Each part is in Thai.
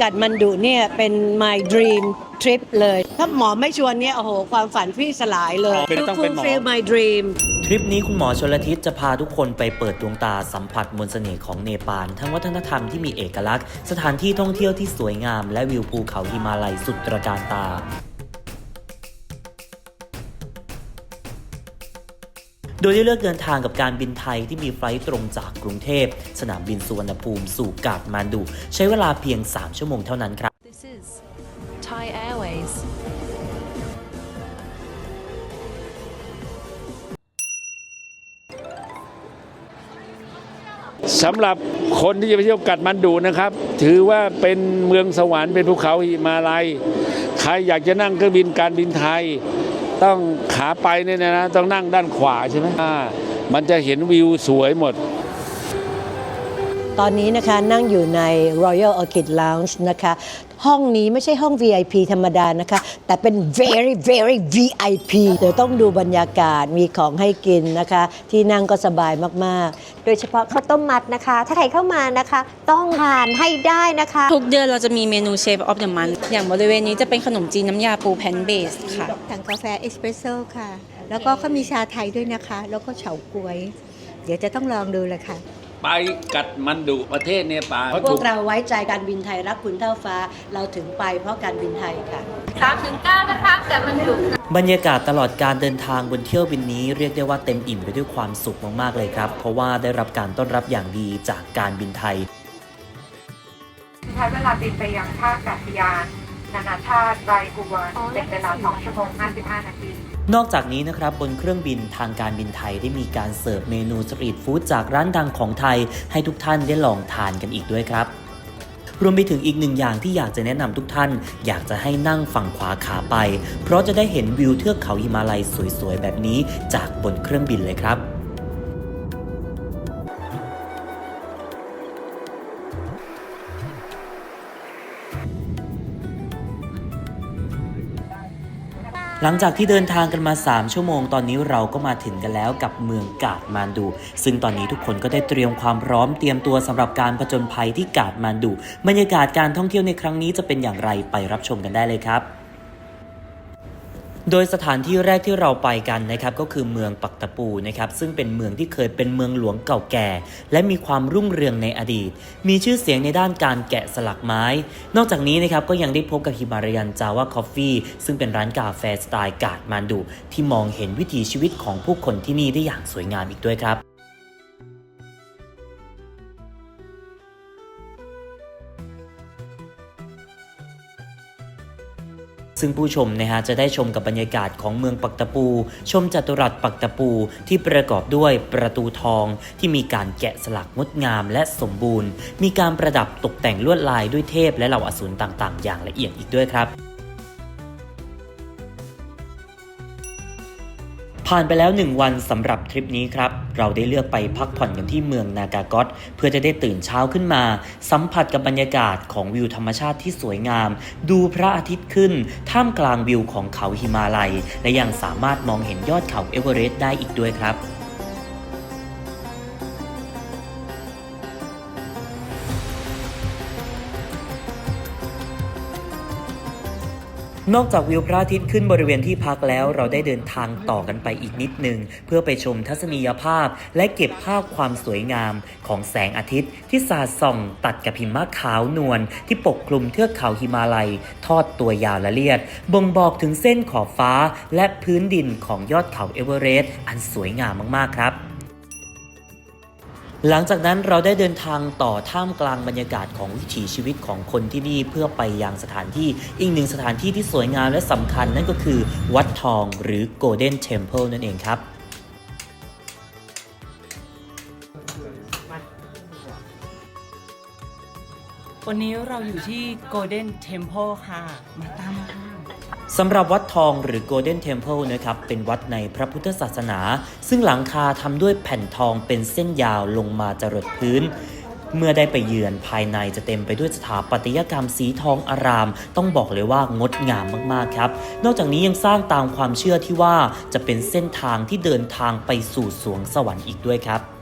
กัดมันดุเนี่ยเป็น my dream trip เลย ถ้าหมอไม่ชวนเนี่ย โอ้โห ความฝันพี่สลายเลย เป็นต้องเป็นหมอ fulfill my dream ทริปนี้คุณหมอชลทิศจะพาทุกคนไปเปิดดวงตาสัมผัสมนต์เสน่ห์ของเนปาลทั้งวัฒนธรรมที่มีเอกลักษณ์ สถานที่ท่องเที่ยวที่สวยงาม และวิวภูเขาหิมาลัยสุดตระการตา โดยได้เลือกเดินทางกับการบินไทยที่มีไฟลท์ตรงจากกรุงเทพ สนามบินสุวรรณภูมิสู่กาดมานดูใช้เวลาเพียง 3 ชั่วโมงเท่านั้นครับ This is Thai Airways. สำหรับคนที่จะไปเที่ยวกัดมันดูนะครับ ถือว่าเป็นเมืองสวรรค์เป็นภูเขาหิมาลัย ใครอยากจะนั่งเครื่องบินการบินไทย ต้องขาไปเนี่ยนะต้องนั่งด้านขวาใช่ไหมมันจะเห็นวิวสวยหมด ตอนนี้นะคะนั่งอยู่ใน Royal Orchid Lounge นะคะ ห้องนี้ไม่ใช่ห้อง VIP ธรรมดานะคะ แต่เป็น very very VIP เดี๋ยวต้องดูบรรยากาศมีของให้กินนะคะ ที่นั่งก็สบายมากๆโดยเฉพาะข้าวต้มมัดนะคะ ถ้าใครเข้ามานะคะ ต้องทานให้ได้นะคะ ทุกเดือนเราจะมีเมนูเชฟออฟเดอะมันอย่างบริเวณนี้จะเป็นขนมจีนน้ำยาปูแพนเบสค่ะ สั่งกาแฟเอสเปรสโซ่ค่ะ แล้วก็เขามีชาไทยด้วยนะคะ แล้วก็เฉาก๊วย เดี๋ยวจะต้องลองดูเลยค่ะ ไปกัดมันดูประเทศเนปาลพวกเราไว้ใจการบินไทยรักคุณเท่าฟ้าเราถึงไปเพราะการบินไทยค่ะบรรยากาศตลอดการเดินทางบนเที่ยวบินนี้เรียกได้ว่าเต็มอิ่มไปด้วยความสุขมากๆเลยครับ เพราะว่าได้รับการต้อนรับอย่างดีจากการบินไทยใช้เวลาบินไปยังท่าอากาศยาน นานาชาติไรกูวันเป็นเวลา2ชั่วโมง55นาที นอกจากนี้นะครับบนเครื่องบินทางการบินไทยได้มีการเสิร์ฟเมนูสตรีทฟู้ดจากร้านดังของไทย ให้ทุกท่านได้ลองทานกันอีกด้วยครับ รวมไปถึงอีกหนึ่งอย่างที่อยากจะแนะนำทุกท่าน อยากจะให้นั่งฝั่งขวาขาไป เพราะจะได้เห็นวิวเทือกเขาหิมาลัยสวยๆแบบนี้จากบนเครื่องบินเลยครับ หลังจากที่เดินทางกันมา 3 ชั่วโมง ตอนนี้เราก็มาถึงกันแล้วกับเมืองกาดมานดู ซึ่งตอนนี้ทุกคนก็ได้เตรียมความพร้อมเตรียมตัวสำหรับการผจญภัยที่กาดมานดู บรรยากาศการท่องเที่ยวในครั้งนี้จะเป็นอย่างไรไปรับชมกันได้เลยครับ โดยสถานที่แรกที่เราไปกันนะครับก็คือเมืองปักตะปูนะครับซึ่งเป็นเมืองที่เคยเป็นเมืองหลวงเก่าแก่ และมีความรุ่งเรืองในอดีต มีชื่อเสียงในด้านการแกะสลักไม้ นอกจากนี้นะครับก็ยังได้พบกับฮิมารายันจาวาคอฟฟี่ซึ่งเป็นร้านกาแฟสไตล์กาดมานดูที่มองเห็นวิถีชีวิตของผู้คนที่นี่ได้อย่างสวยงามอีกด้วยครับ ซึ่งผู้ชมนะฮะจะได้ชมกับบรรยากาศของเมืองปักตะปู ชมจัตุรัสปักตะปูที่ประกอบด้วยประตูทองที่มีการแกะสลักงดงามและสมบูรณ์ มีการประดับตกแต่งลวดลายด้วยเทพและเหล่าอสูรต่างๆ อย่างละเอียดอีกด้วยครับ ผ่านไปแล้ว 1 วันสำหรับทริปนี้ครับ เราได้เลือกไปพักผ่อนกันที่เมืองนากากอตเพื่อจะได้ตื่นเช้าขึ้นมา สัมผัสกับบรรยากาศของวิวธรรมชาติที่สวยงาม ดูพระอาทิตย์ขึ้น ท่ามกลางวิวของเขาหิมาลัย และยังสามารถมองเห็นยอดเขาเอเวอเรสต์ได้อีกด้วยครับ นอกจากวิวพระอาทิตย์ขึ้นบริเวณที่พักแล้วเราได้เดินทางต่อกันไปอีกนิดนึง เพื่อไปชมทัศนียภาพ และเก็บภาพความสวยงามของแสงอาทิตย์ ที่สาดส่อง ตัดกับหิมะขาวนวลที่ปกคลุมเทือกเขาหิมาลัย ทอดตัวยาวละเลียด บ่งบอกถึงเส้นขอบฟ้าและพื้นดินของยอดเขาเอเวอเรสต์อันสวยงามมากๆครับ หลังจากนั้นเราได้เดินทางต่อท่ามกลางบรรยากาศของวิถีชีวิตของคนที่นี่เพื่อไปยังสถานที่อีกหนึ่งสถานที่ที่สวยงามและสำคัญนั่นก็คือ วัดทองหรือ Golden Temple นั่นเองครับ วันนี้เราอยู่ที่ Golden Temple ค่ะ มาตามมาค่ะ สำหรับวัดทองหรือ Golden Temple นะครับเป็นวัดในพระพุทธศาสนา ซึ่งหลังคาทำด้วยแผ่นทองเป็นเส้นยาวลงมาจรดพื้น เมื่อได้ไปเยือนภายในจะเต็มไปด้วยสถาปัตยกรรมสีทองอาราม ต้องบอกเลยว่างดงามมากๆครับ นอกจากนี้ยังสร้างตามความเชื่อที่ว่าจะเป็นเส้นทางที่เดินทางไปสู่สวงสวรรค์อีกด้วยครับ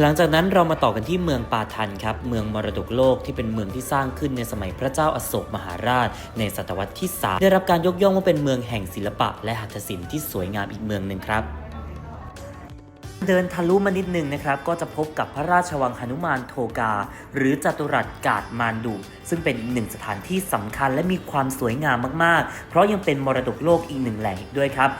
หลังจากนั้นเรามาต่อกันที่เมืองปาทันครับ เมืองมรดกโลกที่เป็นเมืองที่สร้างขึ้นในสมัยพระเจ้าอโศกมหาราช ในศตวรรษที่ 3 ได้รับการยกย่องว่าเป็นเมืองแห่งศิลปะ และหัตถศิลป์ที่สวยงามอีกเมืองหนึ่งครับเดินทะลุมานิดหนึงนะครับ ก็จะพบกับพระราชวังหนุมานโทกา หรือจัตุรัสกาดมานดูซึ่งเป็นอีกหนึ่งสถานที่สำคัญและมีความสวยงามมากๆ เพราะยังเป็นมรดกโลกอีกหนึ่งแหล่งด้วยครับ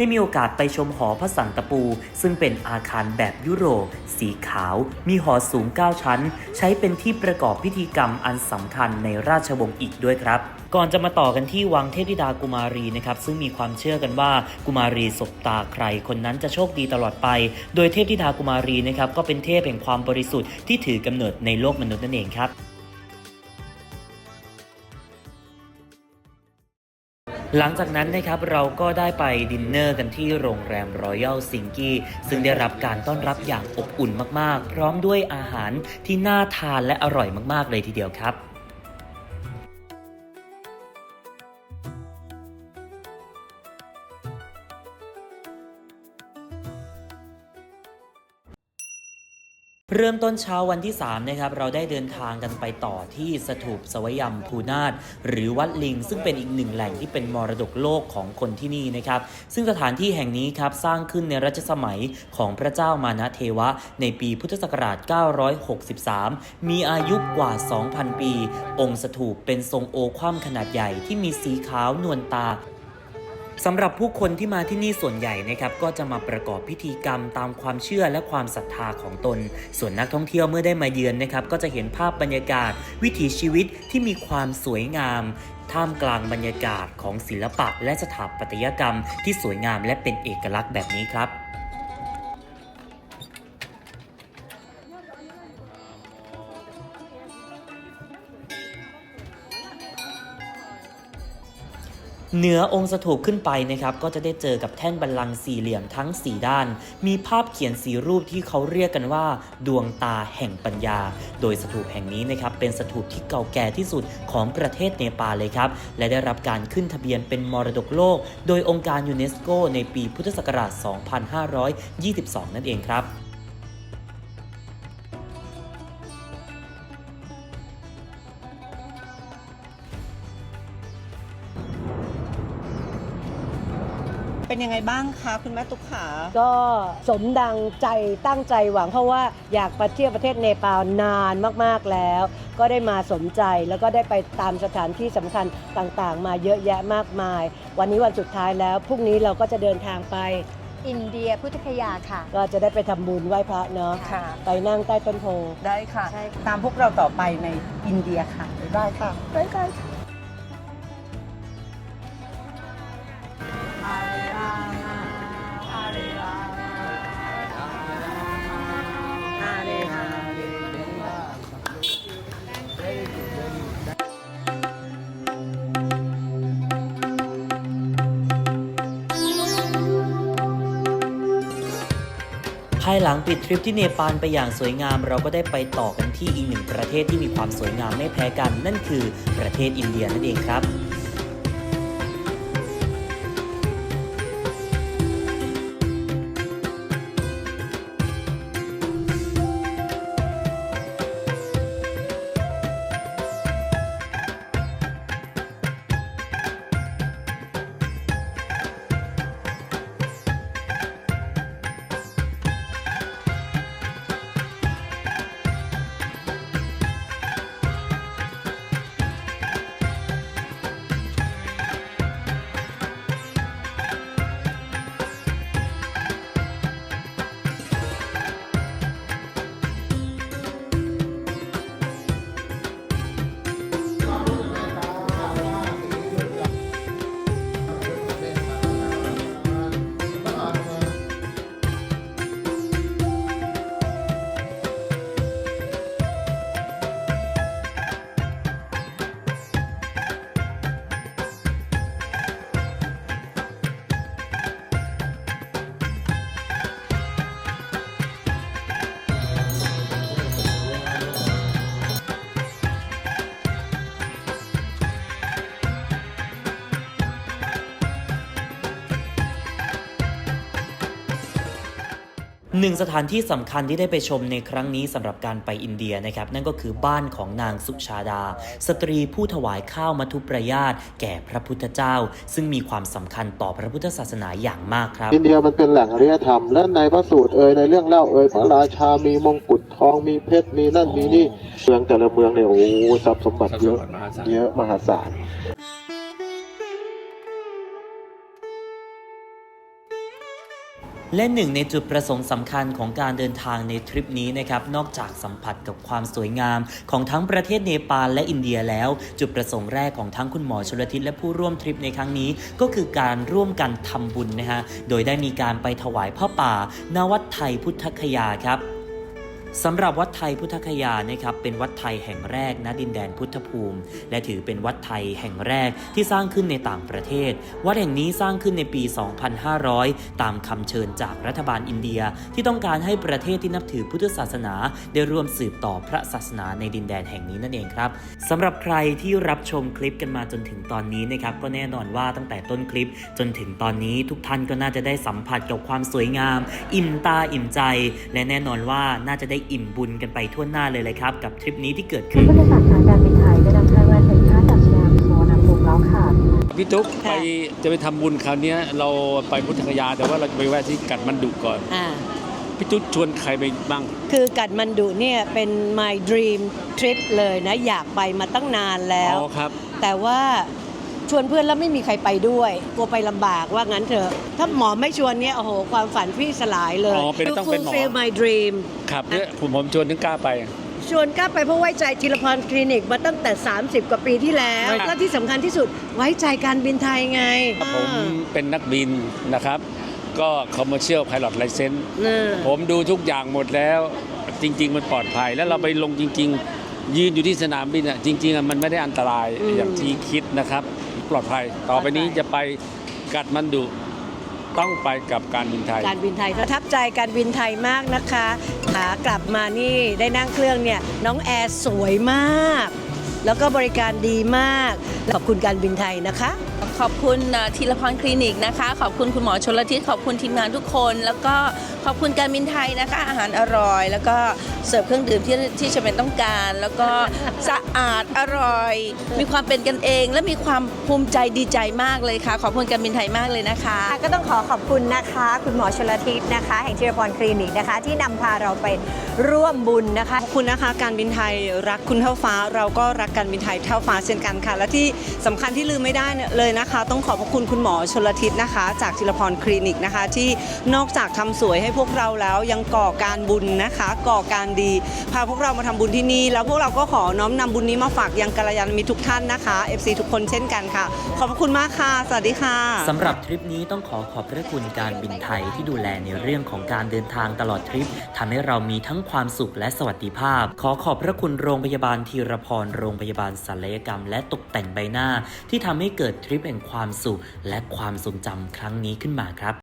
ได้มีโอกาสไปชมหอพระสันตะปู ซึ่งเป็นอาคารแบบยุโรป สีขาว มีหอสูง 9 ชั้น ใช้เป็นที่ประกอบพิธีกรรมอันสำคัญในราชวงศ์อีกด้วยครับก่อนจะมาต่อกันที่วังเทพธิดากุมารีนะครับซึ่งมีความเชื่อกันว่ากุมารีสบตาใครคนนั้นจะโชคดีตลอดไป โดยเทพธิดากุมารีนะครับก็เป็นเทพแห่งความบริสุทธิ์ที่ถือกำเนิดในโลกมนุษย์นั่นเองครับ หลังจากนั้นนะครับเราก็ได้ไปดินเนอร์กันที่โรงแรมรอยัลซิงกี้ซึ่งได้รับการต้อนรับอย่างอบอุ่นมากๆ พร้อมด้วยอาหารที่น่าทานและอร่อยมากๆเลยทีเดียวครับ เริ่มต้นเช้าวันที่3นะครับเราได้เดินทางกันไปต่อที่สถูปสวยมภูนาถหรือวัดลิง ซึ่งเป็นอีกหนึ่งแหล่งที่เป็นมรดกโลกของคนที่นี่นะครับซึ่งสถานที่แห่งนี้ครับสร้างขึ้นในรัชสมัยของพระเจ้ามานะเทวะ ในปีพุทธศักราช 963 มีอายุกว่า 2,000 ปี องค์สถูปเป็นทรงโอคว่ำขนาดใหญ่ที่มีสีขาวนวลตา สำหรับผู้คนที่มาที่นี่ส่วนใหญ่นะครับก็จะมาประกอบพิธีกรรมตามความเชื่อและความศรัทธาของตน ส่วนนักท่องเที่ยวเมื่อได้มาเยือนนะครับก็จะเห็นภาพบรรยากาศ วิถีชีวิตที่มีความสวยงาม ท่ามกลางบรรยากาศของศิลปะและสถาปัตยกรรมที่สวยงามและเป็นเอกลักษณ์แบบนี้ครับ เหนือองค์สถูปขึ้นไปนะครับก็จะได้เจอกับแท่นบัลลังก์สี่เหลี่ยมทั้ง 4 ด้าน มีภาพเขียนสีรูปที่เขาเรียกกันว่า ดวงตาแห่งปัญญา โดยสถูปแห่งนี้นะครับเป็นสถูปที่เก่าแก่ที่สุดของประเทศเนปาลเลยครับและได้รับการขึ้นทะเบียนเป็นมรดกโลก โดยองค์การยูเนสโกในปีพุทธศักราช 2522 นั่นเองครับ เป็นยังไงบ้างคะคุณแม่ตุ๊กขา ก็สมดังใจตั้งใจหวังเพราะว่าอยากไปเที่ยวประเทศเนปาลนานมากๆแล้ว ก็ได้มาสมใจแล้วก็ได้ไปตามสถานที่สำคัญต่างๆ มาเยอะแยะมากมาย วันนี้วันสุดท้ายแล้วพรุ่งนี้เราก็จะเดินทางไป อินเดียพุทธคยาค่ะ ก็จะได้ไปทำบุญไหว้พระเนาะค่ะ ไปนั่งใต้ต้นโพ ได้ค่ะ ใช่ค่ะตามพวกเราต่อไปในอินเดียค่ะได้ค่ะได้ค่ะายหลังปิดทริปที่เนปาลไปอย่างสวยงาม เราก็ได้ไปต่อกันที่อีกหนึ่งประเทศที่มีความสวยงามไม่แพ้กัน นั่นคือประเทศอินเดียนั่นเองครับ หนึ่งสถานที่สำคัญที่ได้ไปชมในครั้งนี้สำหรับการไปอินเดียนะครับ นั่นก็คือบ้านของนางสุชาดา สตรีผู้ถวายข้าวมัทุประยาตแก่พระพุทธเจ้า ซึ่งมีความสำคัญต่อพระพุทธศาสนาอย่างมากครับ อินเดียมันเป็นแหล่งอารยธรรม และในพระสูตรเอ่ยในเรื่องเล่าเอ่ยพระราชามีมงกุฎทองมีเพชรมีนั่นมีนี่เมืองแต่ละเมืองเนี่ยโอ้โหทรัพย์สมบัติเยอะทรัพย์สมบัติมหาศาลเยอะมหาศาล และหนึ่งในจุดประสงค์สำคัญของการเดินทางในทริปนี้นะครับนอกจากสัมผัสกับความสวยงามของทั้งประเทศเนปาลและอินเดียแล้ว จุดประสงค์แรกของทั้งคุณหมอชลทิศและผู้ร่วมทริปในครั้งนี้ ก็คือการร่วมกันทำบุญนะฮะโดยได้มีการไปถวายผ้าป่า นวัดไทยพุทธคยาครับ สำหรับวัดไทยพุทธคยานะครับเป็นวัดไทยแห่งแรกณดินแดนพุทธภูมิ และถือเป็นวัดไทยแห่งแรกที่สร้างขึ้นในต่างประเทศ วัดแห่งนี้สร้างขึ้นในปี 2500 ตามคำเชิญจากรัฐบาลอินเดีย ที่ต้องการให้ประเทศที่นับถือพุทธศาสนา ได้ร่วมสืบต่อพระศาสนาในดินแดนแห่งนี้นั่นเองครับสำหรับใครที่รับชมคลิปกันมาจนถึงตอนนี้นะครับก็แน่นอนว่าตั้งแต่ต้นคลิปจนถึงตอนนี้ทุกท่านก็น่าจะได้สัมผัสกับความสวยงาม อิ่มตาอิ่มใจ และแน่นอนว่าน่าจะได้อิ่มบุญกันไปทั่วหน้าเลยเลยครับ กับทริปนี้ที่เกิดขึ้นพุทธศาสนาการบินไทยได้นำครั้งแรกเป็นท่าจักรยานสุวรรณภูมิแล้วค่ะพี่ตุ๊กค่ะไปจะไปทำบุญคราวเนี้ยเราไปพุทธคยา แต่ว่าเราจะไปแวะที่กัดมันดุก่อนอ่าพี่ตุ๊กชวนใครไปบ้าง คือกัดมันดุเนี่ยเป็น my dream trip เลยนะอยากไปมาตั้งนานแล้วอ๋อครับแต่ว่า ชวนเพื่อนแล้วไม่มีใครไปด้วยกลัวไปลำบากว่างั้นเถอะ ถ้าหมอไม่ชวนเนี่ยโอ้โหความฝันพี่สลายเลย อ๋อเป็นต้องเป็นหมอ fulfill my dream ครับเนี่ยผมผมชวนถึงกล้าไป ชวนกล้าไปเพราะไว้ใจจิรพรคลินิกมาตั้งแต่ 30 กว่าปีที่แล้วครับแล้วที่สำคัญที่สุดไว้ใจการบินไทยไงผมเป็นนักบินนะครับ ก็ commercial pilot license อ่าผมดูทุกอย่างหมดแล้วจริง ๆ มันปลอดภัยแล้วเราไปลงจริง ๆ ยืนอยู่ที่สนามบินอะจริงๆอะมันไม่ได้อันตรายอืม อย่างที่คิดนะครับ ปลอดภัย ต่อไปนี้จะไปกัดมันดุต้องไปกับการบินไทย การบินไทยประทับใจการบินไทยมากนะคะขากลับมานี่ได้นั่งเครื่องเนี่ยน้องแอร์สวยมาก แล้วก็บริการดีมากขอบคุณการบินไทยนะคะ ขอบคุณเอ่อธีรพรคลินิกนะคะ ขอบคุณคุณหมอชลทิศขอบคุณทีมงานทุกคน แล้วก็ขอบคุณการบินไทยนะคะ อาหารอร่อย แล้วก็เสิร์ฟเครื่องดื่มที่ที่จะเป็นต้องการ แล้วก็สะอาดอร่อย มีความเป็นกันเอง และมีความภูมิใจดีใจมากเลยค่ะ ขอบคุณการบินไทยมากเลยนะคะ ก็ต้องขอขอบคุณนะคะ คุณหมอชลทิศนะคะ แห่งธีรพรคลินิกนะคะ ที่นำพาเราไปร่วมบุญนะคะ ขอบคุณนะคะการบินไทยรักคุณเท่าฟ้า เราก็รักการบินไทยเท่าฟ้าเช่นกันค่ะ และที่สำคัญที่ลืมไม่ได้เนี่ยเลยนะคะ ต้องขอบพระคุณคุณหมอชลทิศนะคะ จากจิรพรคลินิกนะคะ ที่นอกจากทำสวยให้พวกเราแล้วยังก่อการบุญนะคะ ก่อการดีพาพวกเรามาทำบุญที่นี่ แล้วพวกเราก็ขอน้อมนำบุญนี้มาฝากยังกัลยาณมิตรทุกท่านนะคะ FC ทุกคนเช่นกันค่ะ ขอบพระคุณมากค่ะสวัสดีค่ะสำหรับทริปนี้ต้องขอขอบพระคุณการบินไทยที่ดูแลในเรื่องของการเดินทางตลอดทริปทำให้เรามีทั้งความสุขและสวัสดิภาพ ขอขอบพระคุณโรงพยาบาลธีรพรโรงพยาบาลศัลยกรรม และตกแต่งใบหน้า ที่ทำให้เกิดทริปปแห่งความสุขและความทรงจำครั้งนี้ขึ้นมาครับ